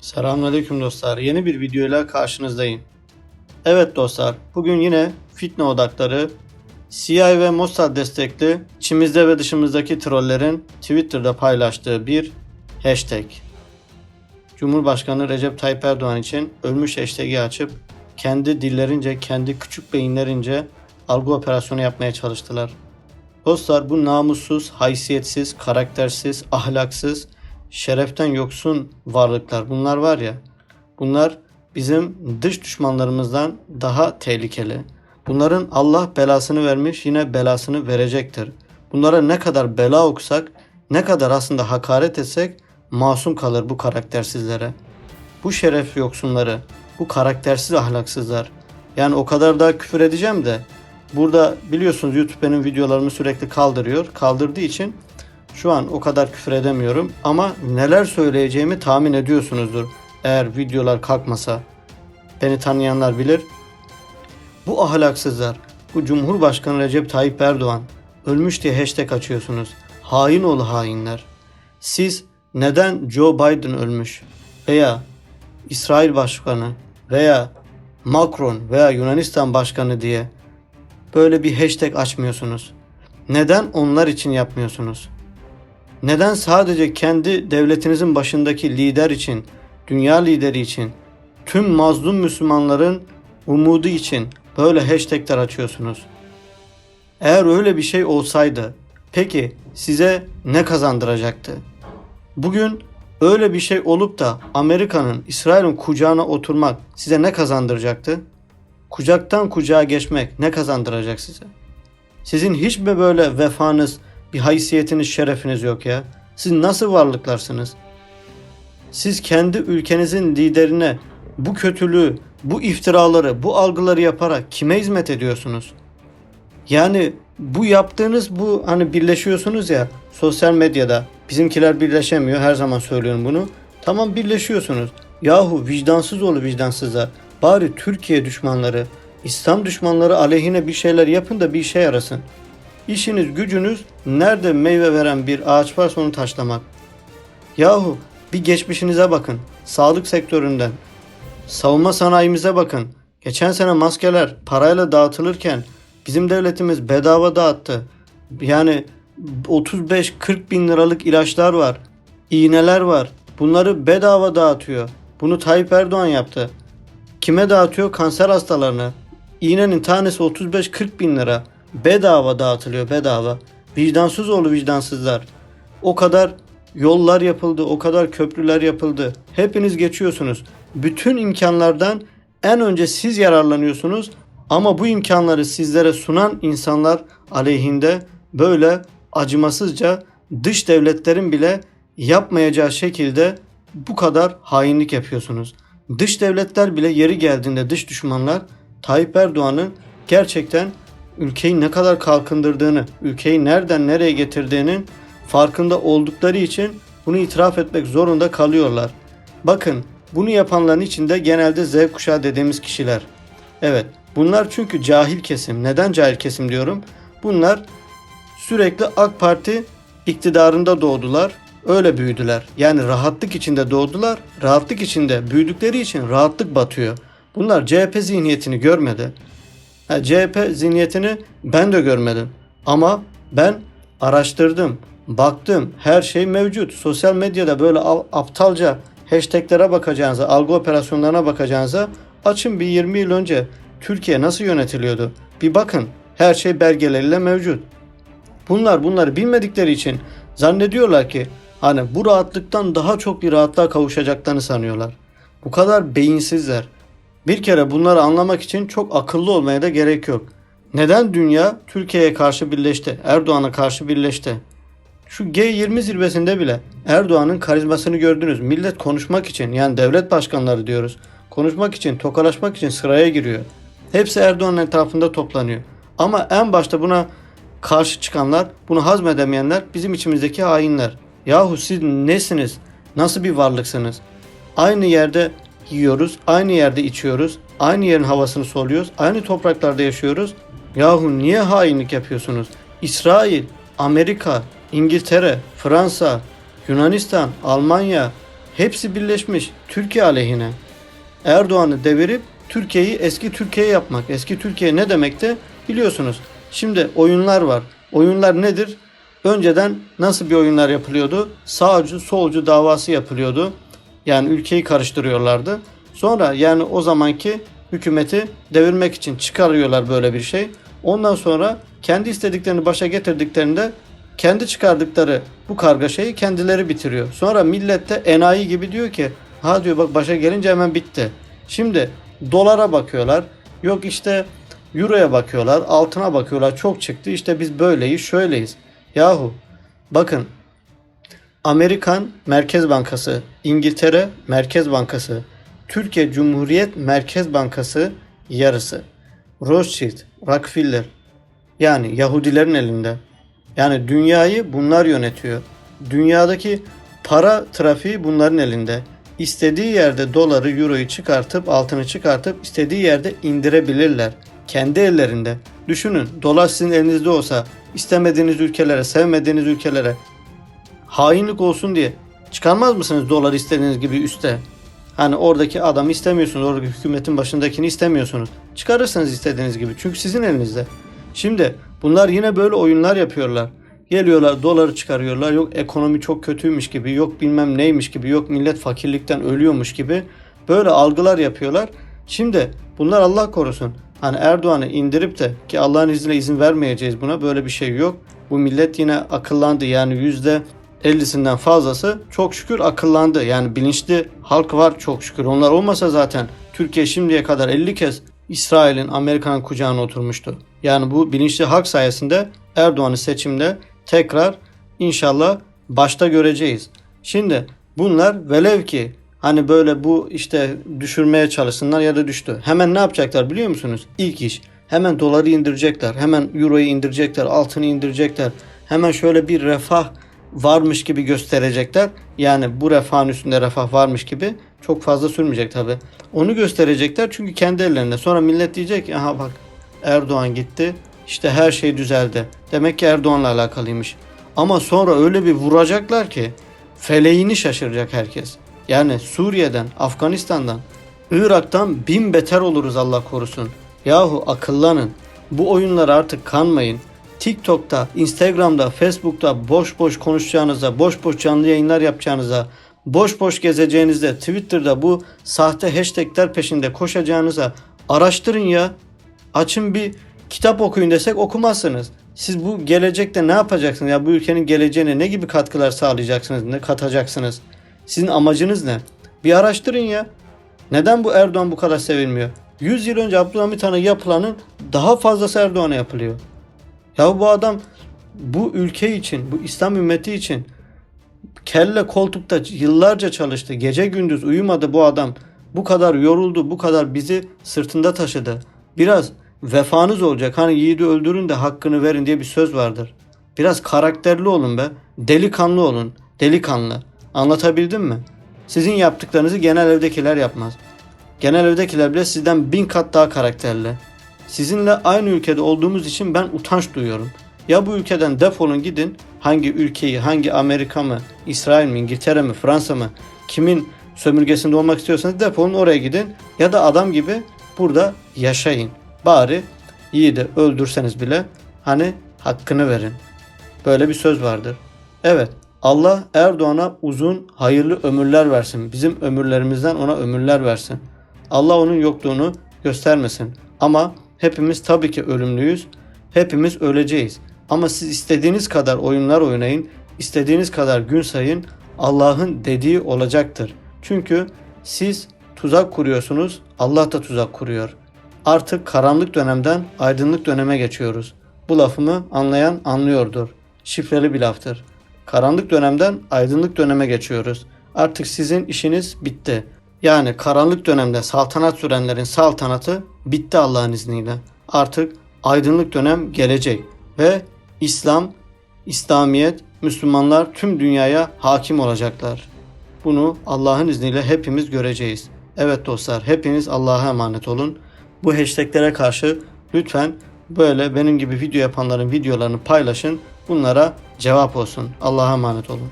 Selamünaleyküm dostlar. Yeni bir videoyla karşınızdayım. Evet dostlar, bugün yine fitne odakları, CIA ve Mossad destekli içimizde ve dışımızdaki trollerin Twitter'da paylaştığı bir hashtag. Cumhurbaşkanı Recep Tayyip Erdoğan için ölmüş hashtag'i açıp kendi dillerince, kendi küçük beyinlerince algı operasyonu yapmaya çalıştılar. Dostlar bu namussuz, haysiyetsiz, karaktersiz, ahlaksız, şereften yoksun varlıklar bunlar var ya bunlar bizim dış düşmanlarımızdan daha tehlikeli. Bunların Allah belasını vermiş yine belasını verecektir. Bunlara ne kadar bela okusak ne kadar aslında hakaret etsek masum kalır bu karaktersizlere. Bu şeref yoksunları, bu karaktersiz ahlaksızlar. Yani o kadar da küfür edeceğim de burada biliyorsunuz YouTube benim videolarımı sürekli kaldırıyor. Kaldırdığı için şu an o kadar küfür edemiyorum ama neler söyleyeceğimi tahmin ediyorsunuzdur. Eğer videolar kalkmasa beni tanıyanlar bilir. Bu ahlaksızlar, bu Cumhurbaşkanı Recep Tayyip Erdoğan ölmüş diye hashtag açıyorsunuz. Hain oğlu hainler. Siz neden Joe Biden ölmüş veya İsrail Başkanı veya Macron veya Yunanistan Başkanı diye böyle bir hashtag açmıyorsunuz? Neden onlar için yapmıyorsunuz? Neden sadece kendi devletinizin başındaki lider için, dünya lideri için, tüm mazlum Müslümanların umudu için böyle hashtagler açıyorsunuz? Eğer öyle bir şey olsaydı, peki size ne kazandıracaktı? Bugün öyle bir şey olup da Amerika'nın, İsrail'in kucağına oturmak size ne kazandıracaktı? Kucaktan kucağa geçmek ne kazandıracak size? Sizin hiç mi böyle vefanız, bir haysiyetiniz, şerefiniz yok ya? Siz nasıl varlıklarsınız? Siz kendi ülkenizin liderine bu kötülüğü, bu iftiraları, bu algıları yaparak kime hizmet ediyorsunuz? Yani bu yaptığınız bu hani birleşiyorsunuz ya sosyal medyada. Bizimkiler birleşemiyor her zaman söylüyorum bunu. Tamam birleşiyorsunuz. Yahu vicdansız oğlu vicdansızlar. Bari Türkiye düşmanları, İslam düşmanları aleyhine bir şeyler yapın da bir işe yarasın. İşiniz gücünüz nerede meyve veren bir ağaç varsa onu taşlamak. Yahu bir geçmişinize bakın. Sağlık sektöründen. Savunma sanayimize bakın. Geçen sene maskeler parayla dağıtılırken bizim devletimiz bedava dağıttı. Yani 35-40 bin liralık ilaçlar var. iğneler var. Bunları bedava dağıtıyor. Bunu Tayyip Erdoğan yaptı. Kime dağıtıyor? Kanser hastalarına. İğnenin tanesi 35-40 bin lira. Bedava dağıtılıyor bedava. Vicdansız oğlu vicdansızlar. O kadar yollar yapıldı, o kadar köprüler yapıldı. Hepiniz geçiyorsunuz. Bütün imkanlardan en önce siz yararlanıyorsunuz. Ama bu imkanları sizlere sunan insanlar aleyhinde böyle acımasızca dış devletlerin bile yapmayacağı şekilde bu kadar hainlik yapıyorsunuz. Dış devletler bile yeri geldiğinde dış düşmanlar Tayyip Erdoğan'ı gerçekten ülkeyi ne kadar kalkındırdığını, ülkeyi nereden nereye getirdiğinin farkında oldukları için bunu itiraf etmek zorunda kalıyorlar. Bakın bunu yapanların içinde genelde Z kuşağı dediğimiz kişiler. Evet bunlar çünkü cahil kesim. Neden cahil kesim diyorum? Bunlar sürekli AK Parti iktidarında doğdular. Öyle büyüdüler. Yani rahatlık içinde doğdular. Rahatlık içinde büyüdükleri için rahatlık batıyor. Bunlar CHP zihniyetini görmedi. Ha, CHP zihniyetini ben de görmedim. Ama ben araştırdım, baktım. Her şey mevcut. Sosyal medyada böyle al- aptalca hashtaglere bakacağınıza, algı operasyonlarına bakacağınıza açın bir 20 yıl önce Türkiye nasıl yönetiliyordu? Bir bakın. Her şey belgeleriyle mevcut. Bunlar bunları bilmedikleri için zannediyorlar ki hani bu rahatlıktan daha çok bir rahatlığa kavuşacaklarını sanıyorlar. Bu kadar beyinsizler. Bir kere bunları anlamak için çok akıllı olmaya da gerek yok. Neden dünya Türkiye'ye karşı birleşti? Erdoğan'a karşı birleşti. Şu G20 zirvesinde bile Erdoğan'ın karizmasını gördünüz. Millet konuşmak için yani devlet başkanları diyoruz. Konuşmak için, tokalaşmak için sıraya giriyor. Hepsi Erdoğan'ın etrafında toplanıyor. Ama en başta buna karşı çıkanlar, bunu hazmedemeyenler bizim içimizdeki hainler. Yahu siz nesiniz? Nasıl bir varlıksınız? Aynı yerde yiyoruz, aynı yerde içiyoruz, aynı yerin havasını soluyoruz, aynı topraklarda yaşıyoruz. Yahu niye hainlik yapıyorsunuz? İsrail, Amerika, İngiltere, Fransa, Yunanistan, Almanya hepsi birleşmiş Türkiye aleyhine. Erdoğan'ı devirip Türkiye'yi eski Türkiye yapmak. Eski Türkiye ne demekti biliyorsunuz. Şimdi oyunlar var. Oyunlar nedir? Önceden nasıl bir oyunlar yapılıyordu? Sağcı solcu davası yapılıyordu. Yani ülkeyi karıştırıyorlardı. Sonra yani o zamanki hükümeti devirmek için çıkarıyorlar böyle bir şey. Ondan sonra kendi istediklerini başa getirdiklerinde kendi çıkardıkları bu kargaşayı kendileri bitiriyor. Sonra millet de enayi gibi diyor ki ha diyor bak başa gelince hemen bitti. Şimdi dolara bakıyorlar. Yok işte euroya bakıyorlar. Altına bakıyorlar. Çok çıktı. İşte biz böyleyiz şöyleyiz. Yahu bakın Amerikan Merkez Bankası, İngiltere Merkez Bankası, Türkiye Cumhuriyet Merkez Bankası yarısı. Rothschild, Rockefeller yani Yahudilerin elinde. Yani dünyayı bunlar yönetiyor. Dünyadaki para trafiği bunların elinde. İstediği yerde doları, euroyu çıkartıp altını çıkartıp istediği yerde indirebilirler. Kendi ellerinde. Düşünün dolar sizin elinizde olsa istemediğiniz ülkelere, sevmediğiniz ülkelere hainlik olsun diye çıkarmaz mısınız dolar istediğiniz gibi üste? Hani oradaki adamı istemiyorsunuz, oradaki hükümetin başındakini istemiyorsunuz. Çıkarırsınız istediğiniz gibi çünkü sizin elinizde. Şimdi bunlar yine böyle oyunlar yapıyorlar. Geliyorlar doları çıkarıyorlar. Yok ekonomi çok kötüymüş gibi, yok bilmem neymiş gibi, yok millet fakirlikten ölüyormuş gibi böyle algılar yapıyorlar. Şimdi bunlar Allah korusun. Hani Erdoğan'ı indirip de ki Allah'ın izniyle izin vermeyeceğiz buna böyle bir şey yok. Bu millet yine akıllandı yani yüzde 50'sinden fazlası çok şükür akıllandı. Yani bilinçli halk var çok şükür. Onlar olmasa zaten Türkiye şimdiye kadar 50 kez İsrail'in Amerika'nın kucağına oturmuştu. Yani bu bilinçli halk sayesinde Erdoğan'ı seçimde tekrar inşallah başta göreceğiz. Şimdi bunlar velev ki hani böyle bu işte düşürmeye çalışsınlar ya da düştü. Hemen ne yapacaklar biliyor musunuz? İlk iş hemen doları indirecekler. Hemen euroyu indirecekler. Altını indirecekler. Hemen şöyle bir refah varmış gibi gösterecekler. Yani bu refahın üstünde refah varmış gibi çok fazla sürmeyecek tabi. Onu gösterecekler çünkü kendi ellerinde. Sonra millet diyecek aha bak Erdoğan gitti işte her şey düzeldi. Demek ki Erdoğan'la alakalıymış. Ama sonra öyle bir vuracaklar ki feleğini şaşıracak herkes. Yani Suriye'den, Afganistan'dan, Irak'tan bin beter oluruz Allah korusun. Yahu akıllanın. Bu oyunlara artık kanmayın. TikTok'ta, Instagram'da, Facebook'ta boş boş konuşacağınıza, boş boş canlı yayınlar yapacağınıza, boş boş gezeceğinizde, Twitter'da bu sahte hashtagler peşinde koşacağınıza araştırın ya. Açın bir kitap okuyun desek okumazsınız. Siz bu gelecekte ne yapacaksınız? Ya bu ülkenin geleceğine ne gibi katkılar sağlayacaksınız? Ne katacaksınız? Sizin amacınız ne? Bir araştırın ya. Neden bu Erdoğan bu kadar sevilmiyor? 100 yıl önce Abdülhamit Han'a yapılanın daha fazlası Erdoğan'a yapılıyor. Ya bu adam bu ülke için, bu İslam ümmeti için kelle koltukta yıllarca çalıştı. Gece gündüz uyumadı bu adam. Bu kadar yoruldu, bu kadar bizi sırtında taşıdı. Biraz vefanız olacak. Hani yiğidi öldürün de hakkını verin diye bir söz vardır. Biraz karakterli olun be. Delikanlı olun. Delikanlı. Anlatabildim mi? Sizin yaptıklarınızı genel evdekiler yapmaz. Genel evdekiler bile sizden bin kat daha karakterli. Sizinle aynı ülkede olduğumuz için ben utanç duyuyorum. Ya bu ülkeden defolun gidin. Hangi ülkeyi, hangi Amerika mı, İsrail mi, İngiltere mi, Fransa mı, kimin sömürgesinde olmak istiyorsanız defolun oraya gidin. Ya da adam gibi burada yaşayın. Bari yiğidi öldürseniz bile hani hakkını verin. Böyle bir söz vardır. Evet Allah Erdoğan'a uzun hayırlı ömürler versin. Bizim ömürlerimizden ona ömürler versin. Allah onun yokluğunu göstermesin. Ama hepimiz tabii ki ölümlüyüz. Hepimiz öleceğiz. Ama siz istediğiniz kadar oyunlar oynayın, istediğiniz kadar gün sayın. Allah'ın dediği olacaktır. Çünkü siz tuzak kuruyorsunuz, Allah da tuzak kuruyor. Artık karanlık dönemden aydınlık döneme geçiyoruz. Bu lafımı anlayan anlıyordur. Şifreli bir laftır. Karanlık dönemden aydınlık döneme geçiyoruz. Artık sizin işiniz bitti. Yani karanlık dönemde saltanat sürenlerin saltanatı bitti Allah'ın izniyle. Artık aydınlık dönem gelecek ve İslam, İslamiyet, Müslümanlar tüm dünyaya hakim olacaklar. Bunu Allah'ın izniyle hepimiz göreceğiz. Evet dostlar hepiniz Allah'a emanet olun. Bu hashtaglere karşı lütfen böyle benim gibi video yapanların videolarını paylaşın. Bunlara cevap olsun. Allah'a emanet olun.